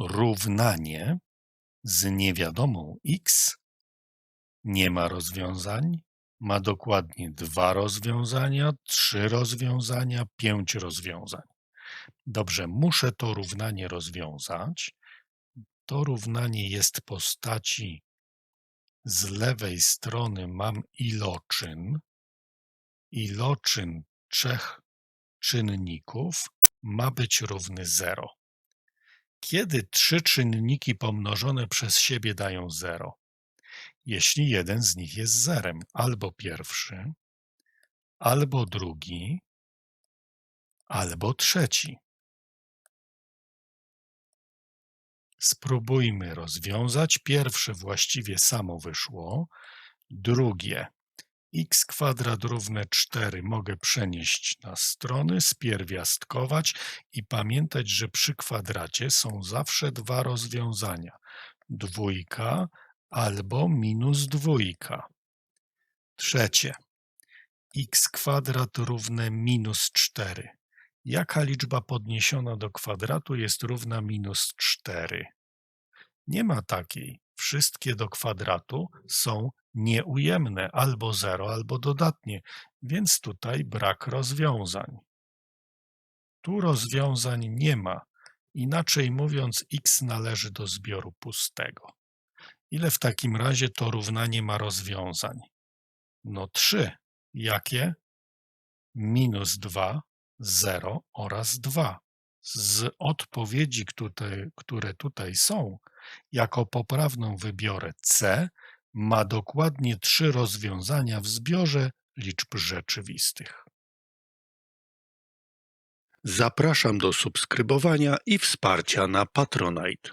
równanie z niewiadomą x nie ma rozwiązań, ma dokładnie dwa rozwiązania, trzy rozwiązania, pięć rozwiązań. Dobrze, muszę to równanie rozwiązać. To równanie jest postaci z lewej strony mam iloczyn. Iloczyn trzech czynników ma być równy 0. Kiedy trzy czynniki pomnożone przez siebie dają 0? Jeśli jeden z nich jest zerem, albo pierwszy, albo drugi, albo trzeci. Spróbujmy rozwiązać. Pierwsze właściwie samo wyszło. Drugie x kwadrat równe 4 mogę przenieść na strony, spierwiastkować i pamiętać, że przy kwadracie są zawsze dwa rozwiązania. Dwójka albo minus dwójka. Trzecie. x kwadrat równe minus 4. Jaka liczba podniesiona do kwadratu jest równa minus 4? Nie ma takiej. Wszystkie do kwadratu są nieujemne, albo 0, albo dodatnie, więc tutaj brak rozwiązań. Tu rozwiązań nie ma. Inaczej mówiąc, x należy do zbioru pustego. Ile w takim razie to równanie ma rozwiązań? No 3. Jakie? Minus 2, 0 oraz 2. Z odpowiedzi, które tutaj są, jako poprawną wybiorę C, ma dokładnie trzy rozwiązania w zbiorze liczb rzeczywistych. Zapraszam do subskrybowania i wsparcia na Patronite.